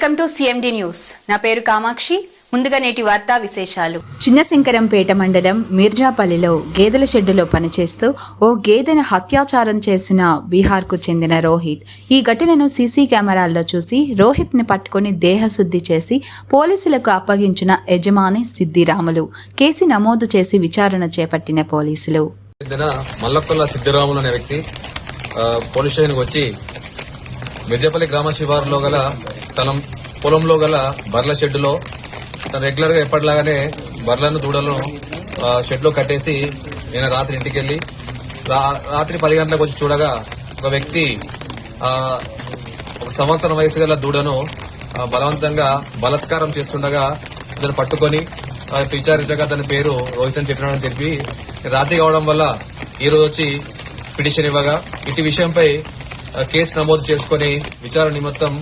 Welcome to CMD news నా పేరు కామాక్షి. ముందుగా నేటి వార్తా విశేషాలు. చిన్నశంకరంపేట మండలం మిర్జాపల్లిలో గేదెల షెడ్డులో పనిచేస్తూ ఓ గేదెను హత్యాచారం చేసిన బీహార్కు చెందిన రోహిత్. ఈ ఘటనను సీసీ కెమెరాల్లో చూసి రోహిత్ని పట్టుకుని దేహశుద్ధి చేసి పోలీసులకు అప్పగించిన యజమాని సిద్దిరాములు కేసు నమోదు చేసి విచారణ చేపట్టిన పోలీసులు. మల్లకొల్ల సిద్ధిరాములు అనే వ్యక్తి పోలీస్ స్టేషన్కి వచ్చి మిర్జపల్లి గ్రామ శివారులో గల తన పొలంలో గల బర్ల షెడ్డులో తను రెగ్యులర్గా ఎప్పటిలాగానే బర్లను దూడలను షెడ్లో కట్టేసి నేను రాత్రి ఇంటికి వెళ్ళి రాత్రి పది గంటలకు వచ్చి చూడగా ఒక వ్యక్తి ఒక సంవత్సరం వయసు గల దూడను బలవంతంగా బలత్కారం చేస్తుండగా ఇతను పట్టుకొని విచారించగా అతని పేరు రోహిత్ అని చెప్పినాడని తెలిపి రాత్రి కావడం వల్ల ఈ రోజు వచ్చి పిటిషన్ ఇవ్వగా ఇటు విషయంపై కేసు నమోదు చేసుకుని విచారణ నిమిత్తం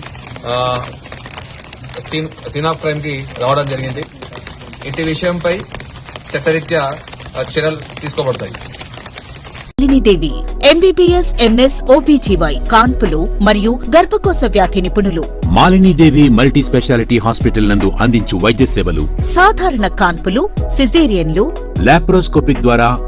సీన్ ఆఫ్ క్రైమ్కి రావడం జరిగింది. ఇటు విషయంపై చట్టరీత్యా చర్యలు తీసుకోబడతాయి. దేవి ఎంబీబీఎస్ ఎంఎస్ ఓబీజీవై కాన్పులు మరియు గర్భకోశ వ్యాధి నిపుణులు. మాలినీదేవి మల్టీ స్పెషాలిటీ హాస్పిటల్ నందు అందించు వైద్య సేవలు. సాధారణ కాన్పులు సిజేరియన్లు. లాప్రోస్కోపిక్ ద్వారా